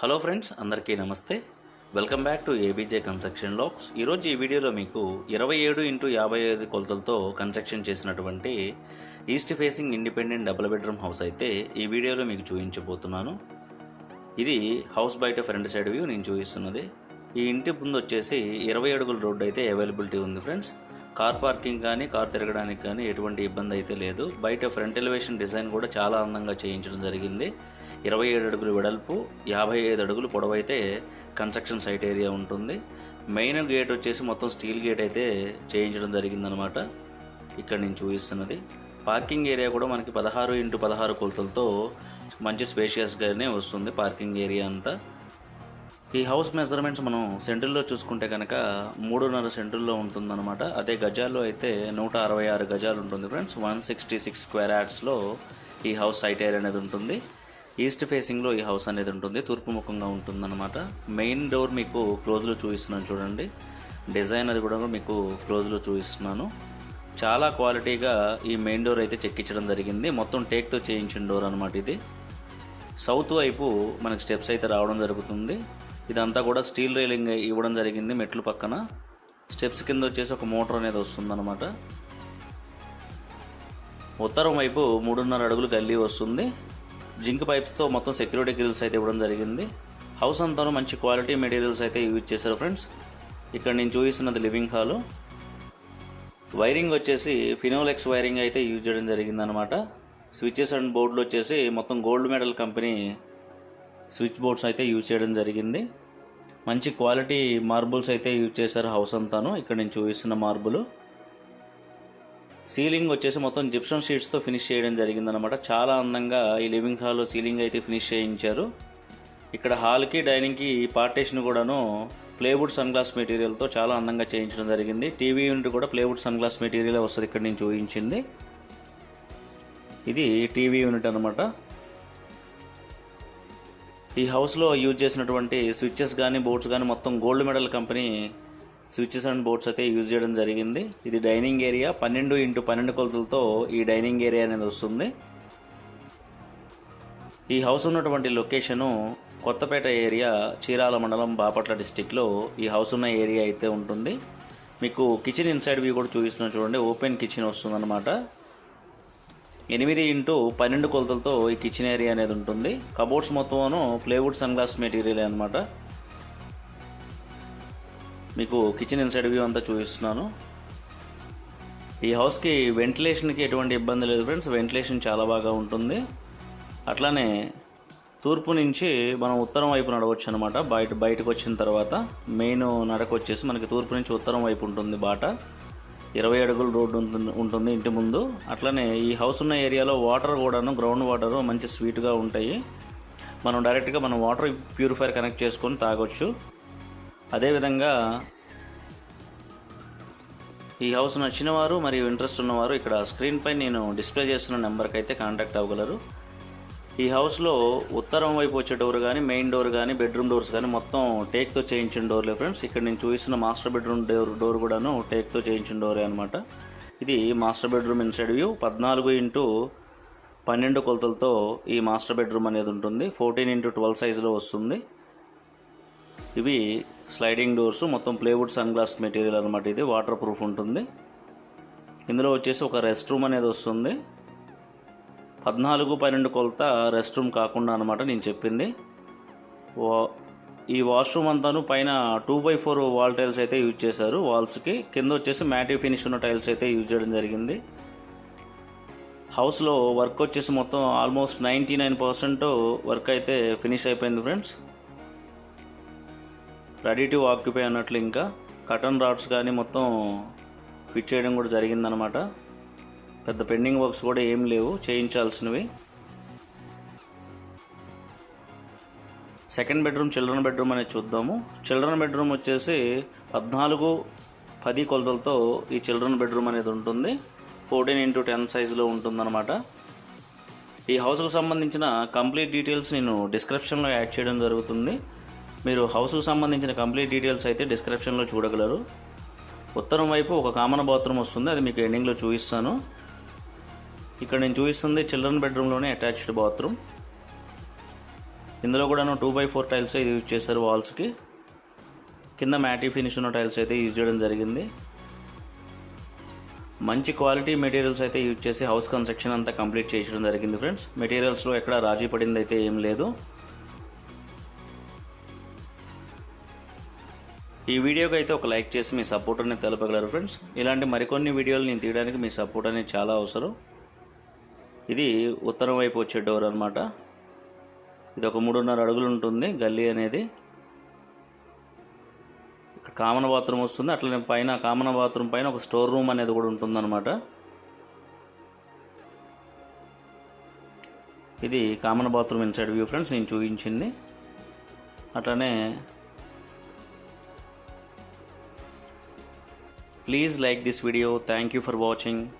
Hello friends అందరికీ నమస్తే. Welcome back to ABJ construction lux ఈరోజు ఈ వీడియోలో మీకు ఇరవై ఏడు ఇంటూ యాభై ఐదు కొలతలతో కన్స్ట్రక్షన్ చేసినటువంటి east facing independent double bedroom house అయితే ఈ వీడియోలో మీకు చూపించబోతున్నాను. ఇది హౌస్ బయట ఫ్రంట్ సైడ్ వ్యూ నేను చూపిస్తున్నది. ఈ ఇంటి ముందు వచ్చేసి ఇరవై అడుగుల రోడ్డు అయితే అవైలబిలిటీ ఉంది ఫ్రెండ్స్. కార్ పార్కింగ్ కానీ కార్ తిరగడానికి కానీ ఎటువంటి ఇబ్బంది అయితే లేదు. బయట ఫ్రంట్ ఎలివేషన్ డిజైన్ కూడా చాలా అందంగా చేయించడం జరిగింది. ఇరవై ఏడు అడుగులు వెడల్పు యాభై ఐదు అడుగులు పొడవైతే కన్స్ట్రక్షన్ సైట్ ఏరియా ఉంటుంది. మెయిన్ గేట్ వచ్చేసి మొత్తం స్టీల్ గేట్ అయితే చేయించడం జరిగిందనమాట ఇక్కడ నేను చూపిస్తున్నది. పార్కింగ్ ఏరియా కూడా మనకి పదహారు ఇంటూ పదహారు కొలతలతో మంచి స్పేషియస్గానే వస్తుంది పార్కింగ్ ఏరియా అంతా. ఈ హౌస్ మెజర్మెంట్స్ మనం సెంట్రల్లో చూసుకుంటే కనుక మూడున్నర సెంటుల్లో ఉంటుందన్నమాట. అదే గజాల్లో అయితే నూట అరవై ఆరు గజాలు ఉంటుంది friends. One sixty six square యాడ్స్లో ఈ హౌస్ సైట్ ఏరియా అనేది ఉంటుంది. ఈస్ట్ ఫేసింగ్లో ఈ హౌస్ అనేది ఉంటుంది. తూర్పు ముఖంగా ఉంటుందన్నమాట. మెయిన్ డోర్ మీకు క్లోజ్లో చూపిస్తున్నాను చూడండి. డిజైన్ అది కూడా మీకు క్లోజ్లో చూపిస్తున్నాను. చాలా క్వాలిటీగా ఈ మెయిన్ డోర్ అయితే చెక్కించడం జరిగింది. మొత్తం టేక్తో చేయించిన డోర్ అనమాట ఇది. సౌత్ వైపు మనకి స్టెప్స్ అయితే రావడం జరుగుతుంది. ఇదంతా కూడా స్టీల్ రైలింగ్ ఇవ్వడం జరిగింది మెట్లు పక్కన. స్టెప్స్ కింద వచ్చేసి ఒక మోటార్ అనేది వస్తుందన్నమాట. ఉత్తరం వైపు మూడున్నర అడుగులు గల్లీ వస్తుంది. జింక్ పైప్స్తో మొత్తం సెక్యూరిటీ గ్రిల్స్ అయితే ఇవ్వడం జరిగింది. హౌస్ అంతా మంచి క్వాలిటీ మెటీరియల్స్ అయితే యూజ్ చేశారు ఫ్రెండ్స్. ఇక్కడ నేను చూపిస్తున్నది లివింగ్ హాలు. వైరింగ్ వచ్చేసి ఫినోలెక్స్ వైరింగ్ అయితే యూజ్ చేయడం జరిగిందనమాట. స్విచ్చెస్ అండ్ బోర్డులు వచ్చేసి మొత్తం gold medal company switch boards అయితే యూజ్ చేయడం జరిగింది. మంచి క్వాలిటీ మార్బుల్స్ అయితే యూజ్ చేశారు హౌస్ అంతాను. ఇక్కడ నేను చూపిస్తున్న మార్బుల్. సీలింగ్ వచ్చేసి మొత్తం జిప్సన్ షీట్స్తో ఫినిష్ చేయడం జరిగిందనమాట చాలా అందంగా ఈ లివింగ్ హాల్ సీలింగ్ అయితే ఫినిష్ చేయించారు. ఇక్కడ హాల్కి డైనింగ్కి పార్టేషన్ కూడాను ప్లేవుడ్ సన్ గ్లాస్ మెటీరియల్తో చాలా అందంగా చేయించడం జరిగింది. టీవీ యూనిట్ కూడా ప్లేవుడ్ సన్ గ్లాస్ మెటీరియల్ వస్తుంది ఇక్కడ నేను చూపించింది. ఇది టీవీ యూనిట్ అనమాట ఈ హౌస్లో యూజ్ చేసినటువంటి స్విచ్చెస్ కానీ బోర్డ్స్ కానీ మొత్తం gold medal company switches and boards అయితే యూజ్ చేయడం జరిగింది. ఇది డైనింగ్ ఏరియా పన్నెండు ఇంటూ పన్నెండు కొలతలతో ఈ డైనింగ్ ఏరియా అనేది వస్తుంది. ఈ హౌస్ ఉన్నటువంటి లొకేషను కొత్తపేట ఏరియా చీరాల మండలం బాపట్ల డిస్టిక్లో ఈ హౌస్ ఉన్న ఏరియా అయితే ఉంటుంది. మీకు కిచెన్ ఇన్సైడ్ వ్యూ కూడా చూపిస్తున్నాను చూడండి. ఓపెన్ కిచెన్ వస్తుందన్నమాట. ఎనిమిది ఇంటూ పన్నెండు కొలతలతో ఈ కిచెన్ ఏరియా అనేది ఉంటుంది. కబోర్డ్స్ మొత్తమును ప్లేవుడ్ సన్ గ్లాస్ మెటీరియల్ అనమాట మీకు కిచెన్ ఇన్సైడ్ వ్యూ అంతా చూపిస్తున్నాను. ఈ హౌస్కి వెంటిలేషన్కి ఎటువంటి ఇబ్బంది లేదు ఫ్రెండ్స్ వెంటిలేషన్ చాలా బాగా ఉంటుంది. అట్లానే తూర్పు నుంచి మనం ఉత్తరం వైపు నడవచ్చు అనమాట బయట బయటకు వచ్చిన తర్వాత మెయిన్ నడక వచ్చేసి మనకి తూర్పు నుంచి ఉత్తరం వైపు ఉంటుంది బాట. ఇరవై అడుగుల రోడ్డు ఉంటుంది ఉంటుంది ఇంటి ముందు. అట్లనే ఈ హౌస్ ఉన్న ఏరియాలో వాటర్ కూడాను గ్రౌండ్ వాటర్ మంచి స్వీట్గా ఉంటాయి. మనం డైరెక్ట్గా మనం వాటర్ ప్యూరిఫైర్ కనెక్ట్ చేసుకొని తాగొచ్చు. అదేవిధంగా ఈ హౌస్ నచ్చిన వారు మరియు ఇంట్రెస్ట్ ఉన్నవారు ఇక్కడ స్క్రీన్పై నేను డిస్ప్లే చేస్తున్న నెంబర్కి అయితే కాంటాక్ట్ అవ్వగలరు. ఈ హౌస్లో ఉత్తరం వైపు వచ్చే డోర్ కానీ మెయిన్ డోర్ కానీ బెడ్రూమ్ డోర్స్ కానీ మొత్తం టేక్తో చేయించిన డోర్లే ఫ్రెండ్స్ ఇక్కడ నేను చూపిస్తున్న మాస్టర్ బెడ్రూమ్ డోర్ డోర్ కూడాను టేక్తో చేయించిన డోరే అనమాట ఇది మాస్టర్ బెడ్రూమ్ ఇన్సైడ్ వ్యూ పద్నాలుగు ఇంటూ పన్నెండు కొలతలతో ఈ మాస్టర్ బెడ్రూమ్ అనేది ఉంటుంది. ఫోర్టీన్ ఇంటూ ట్వెల్వ్ సైజులో వస్తుంది. ఇవి స్లైడింగ్ డోర్స్ మొత్తం ప్లేవుడ్ సన్ గ్లాస్ మెటీరియల్ అనమాట ఇది. వాటర్ ప్రూఫ్ ఉంటుంది. ఇందులో వచ్చేసి ఒక రెస్ట్ రూమ్ అనేది వస్తుంది. పద్నాలుగు పన్నెండు కొలత రెస్ట్ రూమ్ కాకుండా అనమాట నేను చెప్పింది. వా- ఈ వాష్రూమ్ అంతాను పైన two by four wall tiles అయితే యూజ్ చేశారు. వాల్స్కి కింద వచ్చేసి మ్యాటివ్ ఫినిష్ ఉన్న టైల్స్ అయితే యూజ్ చేయడం జరిగింది. హౌస్లో వర్క్ వచ్చేసి మొత్తం almost ninety nine percent work అయితే ఫినిష్ అయిపోయింది ఫ్రెండ్స్ రెడీ టు ఆక్యుపై అన్నట్లు ఇంకా కటన్ రాడ్స్ కానీ మొత్తం ఫిట్ చేయడం కూడా జరిగిందనమాట పెద్ద పెండింగ్ వర్క్స్ కూడా ఏం లేవు చేయించాల్సినవి. సెకండ్ బెడ్రూమ్ చిల్డ్రన్ బెడ్రూమ్ అనేది చూద్దాము. చిల్డ్రన్ బెడ్రూమ్ వచ్చేసి పద్నాలుగు పది కొలతలతో ఈ చిల్డ్రన్ బెడ్రూమ్ అనేది ఉంటుంది. ఫోర్టీన్ ఇంటూ టెన్ సైజులో ఉంటుందన్నమాట. ఈ హౌస్కు సంబంధించిన కంప్లీట్ డీటెయిల్స్ నేను డిస్క్రిప్షన్లో యాడ్ చేయడం జరుగుతుంది. మీరు హౌస్కు సంబంధించిన కంప్లీట్ డీటెయిల్స్ అయితే డిస్క్రిప్షన్లో చూడగలరు. ఉత్తరం వైపు ఒక కామన్ బాత్రూమ్ వస్తుంది అది మీకు ఎండింగ్లో చూపిస్తాను. ఇక్కడ నేను చూపిస్తుంది చిల్డ్రన్ బెడ్రూమ్లోనే అటాచ్డ్ బాత్రూమ్ ఇందులో కూడాను two by four tiles use చేశారు వాల్స్కి కింద మ్యాటీ ఫినిష్ ఉన్న టైల్స్ అయితే యూజ్ చేయడం జరిగింది. మంచి క్వాలిటీ మెటీరియల్స్ అయితే యూజ్ చేసి హౌస్ కన్స్ట్రక్షన్ అంతా కంప్లీట్ చేయడం జరిగింది ఫ్రెండ్స్ మెటీరియల్స్లో ఎక్కడ రాజీ పడింది అయితే ఏం లేదు. ఈ వీడియోకి అయితే ఒక లైక్ చేసి మీ సపోర్ట్ అనేది తెలపగలరు ఫ్రెండ్స్ ఇలాంటి మరికొన్ని వీడియోలు నేను తీయడానికి మీ సపోర్ట్ అనేది చాలా అవసరం. ఇది ఉత్తరం వైపు వచ్చే డోర్ అనమాట ఇది ఒక మూడున్నర అడుగులు ఉంటుంది గల్లీ అనేది. కామన్ బాత్రూమ్ వస్తుంది. అట్లనే పైన కామన్ బాత్రూమ్ పైన ఒక స్టోర్ రూమ్ అనేది కూడా ఉంటుందన్నమాట. ఇది common bathroom inside view friends నేను చూపించింది. అట్లనే please like this video. Thank you for watching.